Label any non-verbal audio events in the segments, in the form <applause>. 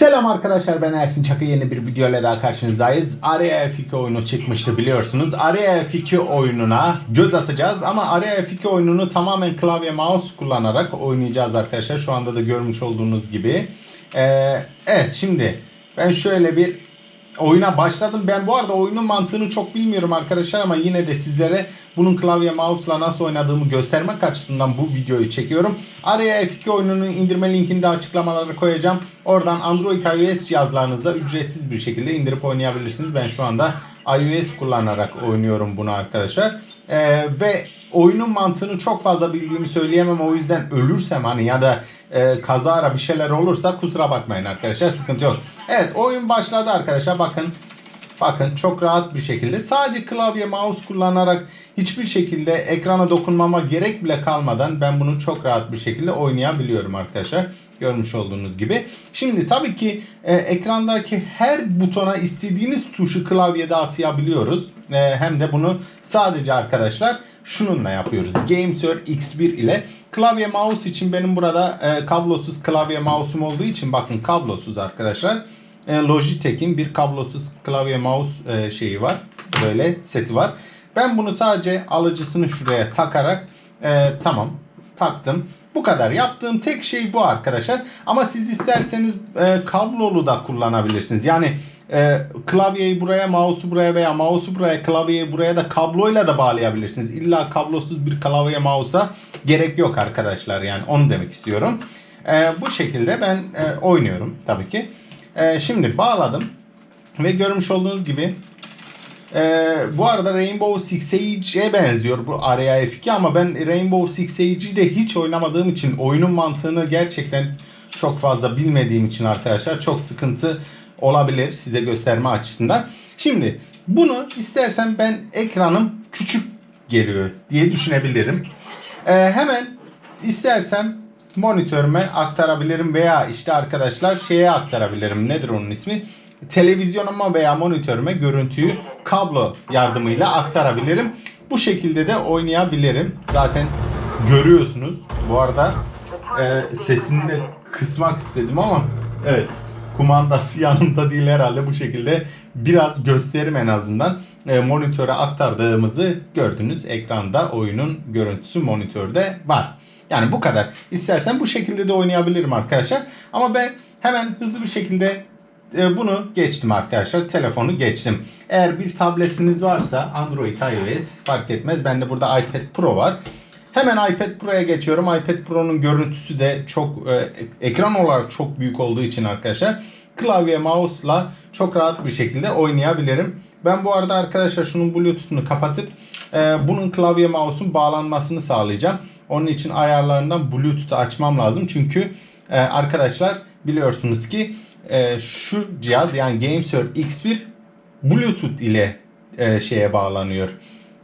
Selam arkadaşlar ben Ersin Çakı yeni bir video ile daha karşınızdayız. Araya F2 oyunu çıkmıştı biliyorsunuz. Araya F2 oyununa göz atacağız ama Araya F2 oyununu tamamen klavye mouse kullanarak oynayacağız arkadaşlar. Şu anda da görmüş olduğunuz gibi. Ee, evet şimdi ben şöyle bir oyuna başladım. Ben bu arada oyunun mantığını çok bilmiyorum arkadaşlar ama yine de sizlere bunun klavye mouse'la nasıl oynadığımı göstermek açısından bu videoyu çekiyorum. Araya F2 oyununun indirme linkini de açıklamalara koyacağım. Oradan Android iOS cihazlarınıza ücretsiz bir şekilde indirip oynayabilirsiniz. Ben şu anda iOS kullanarak oynuyorum bunu arkadaşlar. Ee, ve oyunun mantığını çok fazla bildiğimi söyleyemem. O yüzden ölürsem hani ya da e, kazara bir şeyler olursa kusura bakmayın arkadaşlar. Sıkıntı yok. Evet oyun başladı arkadaşlar. Bakın Bakın çok rahat bir şekilde sadece klavye mouse kullanarak hiçbir şekilde ekrana dokunmama gerek bile kalmadan ben bunu çok rahat bir şekilde oynayabiliyorum arkadaşlar. Görmüş olduğunuz gibi. Şimdi tabii ki e, ekrandaki her butona istediğiniz tuşu klavyede atayabiliyoruz. E, hem de bunu sadece arkadaşlar şununla yapıyoruz. GameSir X1 ile. Klavye mouse için benim burada e, kablosuz klavye mouse'um olduğu için bakın kablosuz arkadaşlar. E, Logitech'in bir kablosuz klavye mouse e, şeyi var. Böyle seti var. Ben bunu sadece alıcısını şuraya takarak e, tamam taktım. Bu kadar. Yaptığım tek şey bu arkadaşlar. Ama siz isterseniz e, kablolu da kullanabilirsiniz. Yani e, klavyeyi buraya, mouse'u buraya veya mouse'u buraya, klavyeyi buraya da kabloyla da bağlayabilirsiniz. İlla kablosuz bir klavye mouse'a gerek yok arkadaşlar. Yani onu demek istiyorum. E, bu şekilde ben e, oynuyorum tabii ki. E, şimdi bağladım. Ve görmüş olduğunuz gibi ee, bu arada Rainbow Six Siege'e benziyor bu Area F2 ama ben Rainbow Six Siege'i de hiç oynamadığım için oyunun mantığını gerçekten çok fazla bilmediğim için arkadaşlar çok sıkıntı olabilir size gösterme açısından. Şimdi bunu istersen ben ekranım küçük geliyor diye düşünebilirim. Ee, hemen istersem monitörüme aktarabilirim veya işte arkadaşlar şeye aktarabilirim. Nedir onun ismi? televizyonuma veya monitörüme görüntüyü kablo yardımıyla aktarabilirim. Bu şekilde de oynayabilirim. Zaten görüyorsunuz. Bu arada e, sesini de kısmak istedim ama evet kumandası <laughs> yanımda değil herhalde bu şekilde biraz gösterim en azından e, monitöre aktardığımızı gördünüz. Ekranda oyunun görüntüsü monitörde var. Yani bu kadar. İstersen bu şekilde de oynayabilirim arkadaşlar. Ama ben hemen hızlı bir şekilde e, bunu geçtim arkadaşlar. Telefonu geçtim. Eğer bir tabletiniz varsa Android, iOS fark etmez. Bende burada iPad Pro var. Hemen iPad Pro'ya geçiyorum. iPad Pro'nun görüntüsü de çok e, ekran olarak çok büyük olduğu için arkadaşlar klavye mouse'la çok rahat bir şekilde oynayabilirim. Ben bu arada arkadaşlar şunun Bluetooth'unu kapatıp e, bunun klavye mouse'un bağlanmasını sağlayacağım. Onun için ayarlarından Bluetooth'u açmam lazım. Çünkü e, arkadaşlar biliyorsunuz ki e, şu cihaz yani GameSir X1 Bluetooth ile e, şeye bağlanıyor.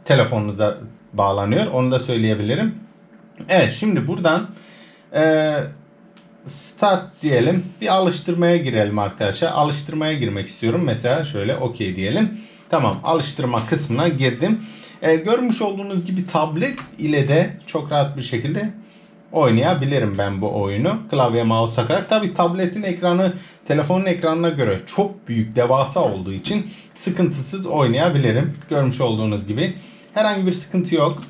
Telefonunuza bağlanıyor. Onu da söyleyebilirim. Evet şimdi buradan e, start diyelim. Bir alıştırmaya girelim arkadaşlar. Alıştırmaya girmek istiyorum. Mesela şöyle OK diyelim. Tamam alıştırma kısmına girdim. E, görmüş olduğunuz gibi tablet ile de çok rahat bir şekilde oynayabilirim ben bu oyunu. Klavye mouse takarak. Tabi tabletin ekranı telefonun ekranına göre çok büyük devasa olduğu için sıkıntısız oynayabilirim. Görmüş olduğunuz gibi. Herhangi bir sıkıntı yok.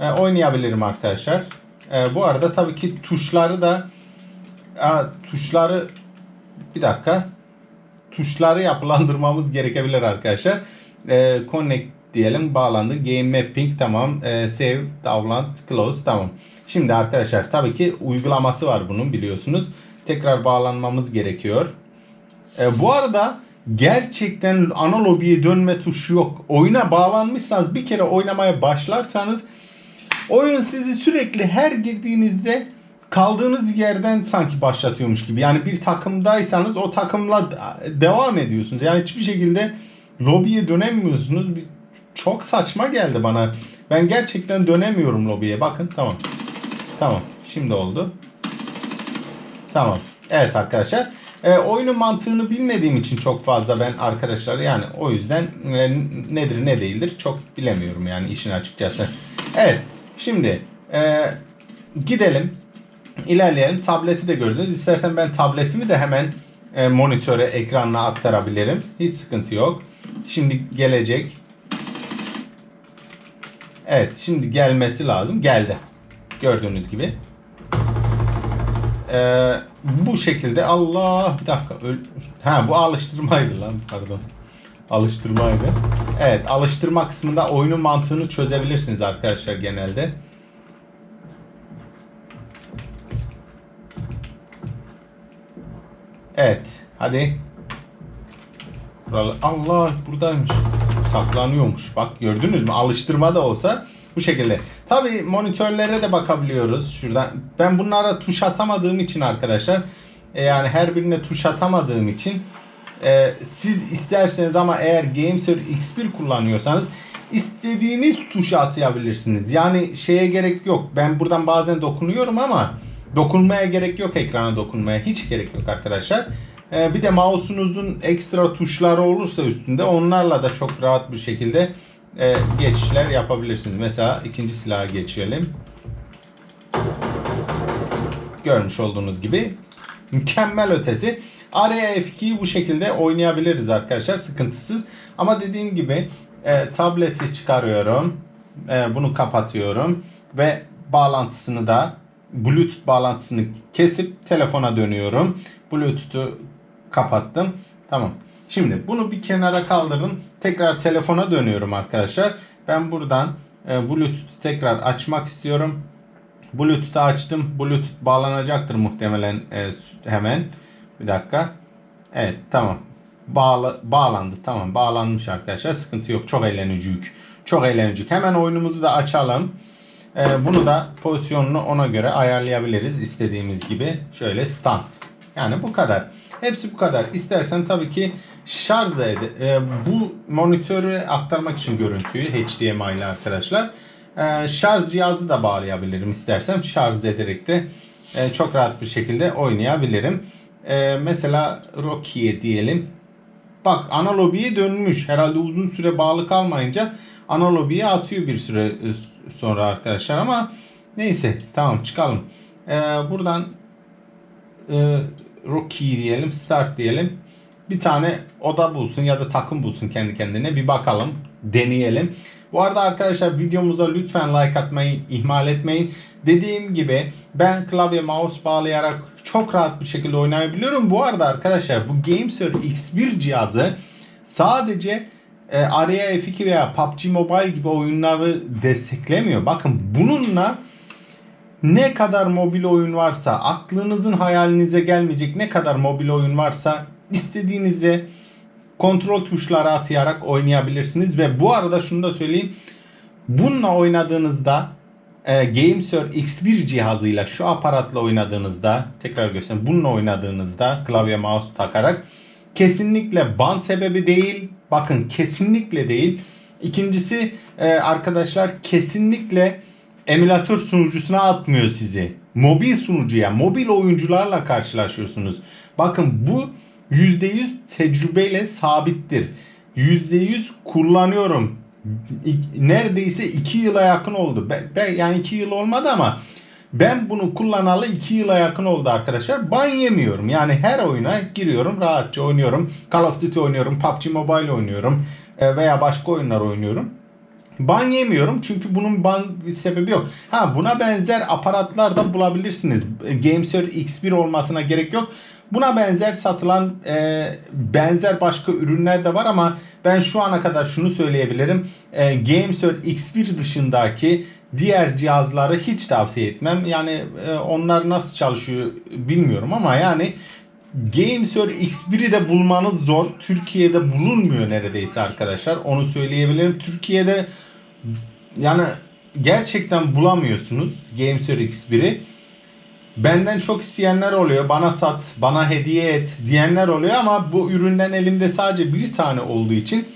E, oynayabilirim arkadaşlar. E, bu arada tabii ki tuşları da e, tuşları bir dakika tuşları yapılandırmamız gerekebilir arkadaşlar. E, connect diyelim bağlandı. Game mapping tamam. E, save, download, close tamam. Şimdi arkadaşlar tabii ki uygulaması var bunun biliyorsunuz. Tekrar bağlanmamız gerekiyor. E, bu arada gerçekten ana lobiye dönme tuşu yok. Oyuna bağlanmışsanız bir kere oynamaya başlarsanız oyun sizi sürekli her girdiğinizde kaldığınız yerden sanki başlatıyormuş gibi. Yani bir takımdaysanız o takımla devam ediyorsunuz. Yani hiçbir şekilde lobiye dönemiyorsunuz. Çok saçma geldi bana. Ben gerçekten dönemiyorum lobiye. Bakın tamam. Tamam. Şimdi oldu. Tamam. Evet arkadaşlar. E, oyunun mantığını bilmediğim için çok fazla ben arkadaşlar yani o yüzden e, nedir ne değildir çok bilemiyorum yani işin açıkçası. Evet. Şimdi e, gidelim. ilerleyelim. Tableti de gördünüz. İstersen ben tabletimi de hemen e, monitöre, ekranına aktarabilirim. Hiç sıkıntı yok. Şimdi gelecek. Evet şimdi gelmesi lazım. Geldi. Gördüğünüz gibi. Ee, bu şekilde Allah bir dakika öl ha bu alıştırmaydı lan pardon. Alıştırmaydı. Evet alıştırma kısmında oyunun mantığını çözebilirsiniz arkadaşlar genelde. Evet hadi. Allah buradaymış. Saklanıyormuş. Bak gördünüz mü? Alıştırma da olsa bu şekilde. Tabi monitörlere de bakabiliyoruz şuradan. Ben bunlara tuş atamadığım için arkadaşlar e, yani her birine tuş atamadığım için e, siz isterseniz ama eğer GameSir X1 kullanıyorsanız istediğiniz tuşa atayabilirsiniz. Yani şeye gerek yok. Ben buradan bazen dokunuyorum ama dokunmaya gerek yok ekrana dokunmaya. Hiç gerek yok arkadaşlar. E, bir de mouse'unuzun ekstra tuşları olursa üstünde onlarla da çok rahat bir şekilde e, geçişler yapabilirsiniz. Mesela ikinci silaha geçelim. Görmüş olduğunuz gibi mükemmel ötesi. Araya F2'yi bu şekilde oynayabiliriz arkadaşlar sıkıntısız. Ama dediğim gibi e, tableti çıkarıyorum. E, bunu kapatıyorum. Ve bağlantısını da Bluetooth bağlantısını kesip telefona dönüyorum. Bluetooth'u kapattım. Tamam. Şimdi bunu bir kenara kaldırdım. Tekrar telefona dönüyorum arkadaşlar. Ben buradan e, Bluetooth'u tekrar açmak istiyorum. Bluetooth'u açtım. Bluetooth bağlanacaktır muhtemelen e, hemen. Bir dakika. Evet tamam. Bağla, bağlandı. Tamam bağlanmış arkadaşlar. Sıkıntı yok. Çok eğlenceli. Çok eğlenceli. Hemen oyunumuzu da açalım. E, bunu da pozisyonunu ona göre ayarlayabiliriz istediğimiz gibi. Şöyle stand. Yani bu kadar. Hepsi bu kadar. İstersen tabii ki şarj da ede- e, bu monitörü aktarmak için görüntüyü HDMI ile arkadaşlar. E, şarj cihazı da bağlayabilirim istersem. Şarj ederek de e, çok rahat bir şekilde oynayabilirim. E, mesela Rocky'ye diyelim. Bak ana lobiye dönmüş. Herhalde uzun süre bağlı kalmayınca ana lobiye atıyor bir süre e, sonra arkadaşlar ama neyse tamam çıkalım. E, buradan e, Rookie diyelim, Start diyelim. Bir tane oda bulsun ya da takım bulsun kendi kendine. Bir bakalım, deneyelim. Bu arada arkadaşlar videomuza lütfen like atmayı ihmal etmeyin. Dediğim gibi ben klavye mouse bağlayarak çok rahat bir şekilde oynayabiliyorum. Bu arada arkadaşlar bu GameSir X1 cihazı sadece e, Araya F2 veya PUBG Mobile gibi oyunları desteklemiyor. Bakın bununla ne kadar mobil oyun varsa, aklınızın hayalinize gelmeyecek ne kadar mobil oyun varsa istediğinize kontrol tuşları atayarak oynayabilirsiniz. Ve bu arada şunu da söyleyeyim. Bununla oynadığınızda e, GameSir X1 cihazıyla şu aparatla oynadığınızda tekrar göstereyim. Bununla oynadığınızda klavye mouse takarak kesinlikle ban sebebi değil. Bakın kesinlikle değil. İkincisi e, arkadaşlar kesinlikle emülatör sunucusuna atmıyor sizi. Mobil sunucuya, mobil oyuncularla karşılaşıyorsunuz. Bakın bu %100 tecrübeyle sabittir. %100 kullanıyorum. Neredeyse 2 yıla yakın oldu. Ben, yani 2 yıl olmadı ama ben bunu kullanalı 2 yıla yakın oldu arkadaşlar. Ban yemiyorum. Yani her oyuna giriyorum, rahatça oynuyorum. Call of Duty oynuyorum, PUBG Mobile oynuyorum e, veya başka oyunlar oynuyorum. Ban yemiyorum çünkü bunun ban bir sebebi yok. Ha buna benzer aparatlar da bulabilirsiniz. GameSir X1 olmasına gerek yok. Buna benzer satılan e, benzer başka ürünler de var ama ben şu ana kadar şunu söyleyebilirim. E, GameSir X1 dışındaki diğer cihazları hiç tavsiye etmem. Yani e, onlar nasıl çalışıyor bilmiyorum ama yani GameSir X1'i de bulmanız zor. Türkiye'de bulunmuyor neredeyse arkadaşlar. Onu söyleyebilirim. Türkiye'de yani gerçekten bulamıyorsunuz GameSir X1'i. Benden çok isteyenler oluyor. Bana sat, bana hediye et diyenler oluyor ama bu üründen elimde sadece bir tane olduğu için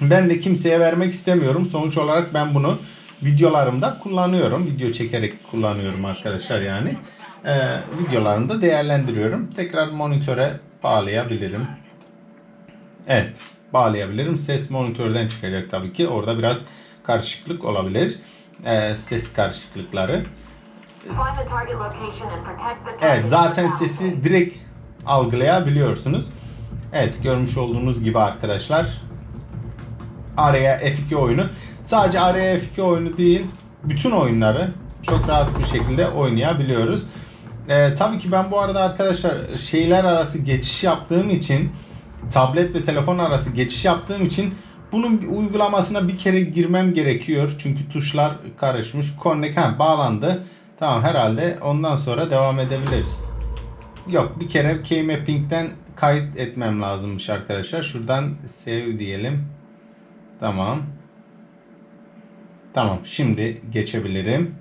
ben de kimseye vermek istemiyorum. Sonuç olarak ben bunu videolarımda kullanıyorum. Video çekerek kullanıyorum arkadaşlar yani. Ee, videolarımda değerlendiriyorum. Tekrar monitöre bağlayabilirim. Evet bağlayabilirim. Ses monitörden çıkacak tabii ki. Orada biraz karışıklık olabilir. Ee, ses karışıklıkları. Evet zaten sesi direkt algılayabiliyorsunuz. Evet görmüş olduğunuz gibi arkadaşlar araya F2 oyunu. Sadece araya F2 oyunu değil, bütün oyunları çok rahat bir şekilde oynayabiliyoruz. Ee, tabii ki ben bu arada arkadaşlar şeyler arası geçiş yaptığım için tablet ve telefon arası geçiş yaptığım için bunun bir uygulamasına bir kere girmem gerekiyor. Çünkü tuşlar karışmış. Connect ha, bağlandı. Tamam herhalde ondan sonra devam edebiliriz. Yok bir kere Keymapping'den kayıt etmem lazımmış arkadaşlar. Şuradan save diyelim. Tamam. Tamam şimdi geçebilirim.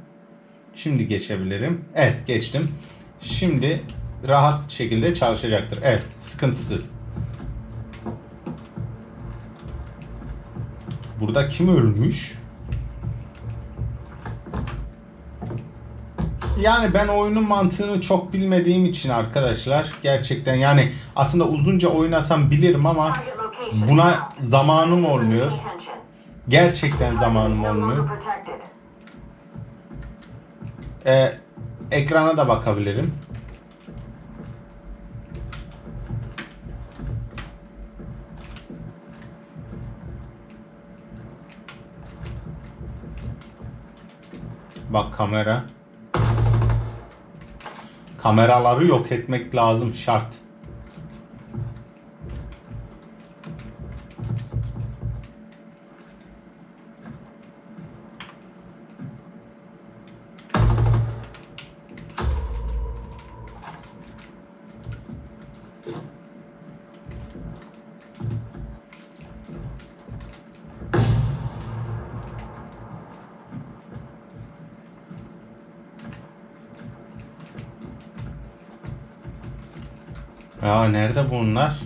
Şimdi geçebilirim. Evet geçtim. Şimdi rahat şekilde çalışacaktır. Evet sıkıntısız. Burada kim ölmüş? Yani ben oyunun mantığını çok bilmediğim için arkadaşlar gerçekten yani aslında uzunca oynasam bilirim ama buna zamanım olmuyor. Gerçekten zamanım olmuyor. Ee, ekrana da bakabilirim. Bak kamera. Kameraları yok etmek lazım şart. Ya nerede bunlar?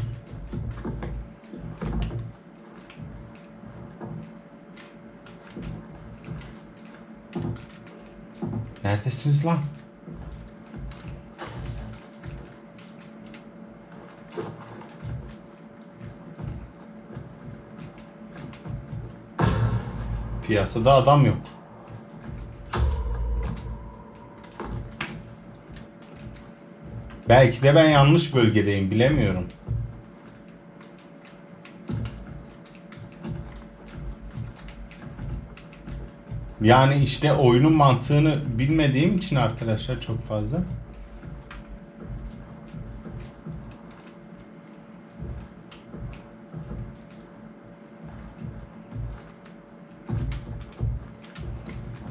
Neredesiniz lan? Piyasada adam yok. Belki de ben yanlış bölgedeyim bilemiyorum. Yani işte oyunun mantığını bilmediğim için arkadaşlar çok fazla.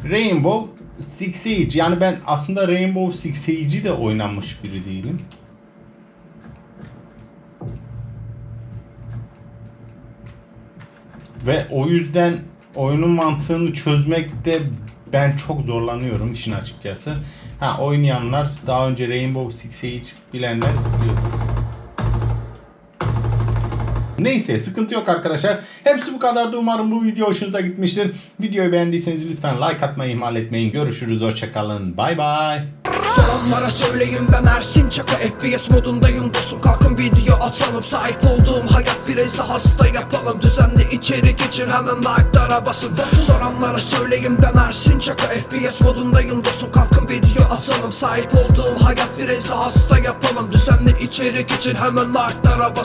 Rainbow Six Siege yani ben aslında Rainbow Six Siege'i de oynanmış biri değilim. Ve o yüzden oyunun mantığını çözmekte ben çok zorlanıyorum işin açıkçası. Ha oynayanlar daha önce Rainbow Six Siege bilenler biliyor. Neyse sıkıntı yok arkadaşlar. Hepsi bu kadardı. Umarım bu video hoşunuza gitmiştir. Videoyu beğendiyseniz lütfen like atmayı ihmal etmeyin. Görüşürüz. Hoşçakalın. Bay bay. Soranlara söyleyeyim ben Ersin Çaka FPS modundayım dostum kalkın video atalım Sahip olduğum hayat bireyse hasta yapalım Düzenli içerik için hemen like'lara basın Soranlara söyleyeyim ben Ersin Çaka FPS modundayım dostum kalkın video atalım Sahip olduğum hayat bireyse hasta yapalım Düzenli içerik için hemen like'lara basın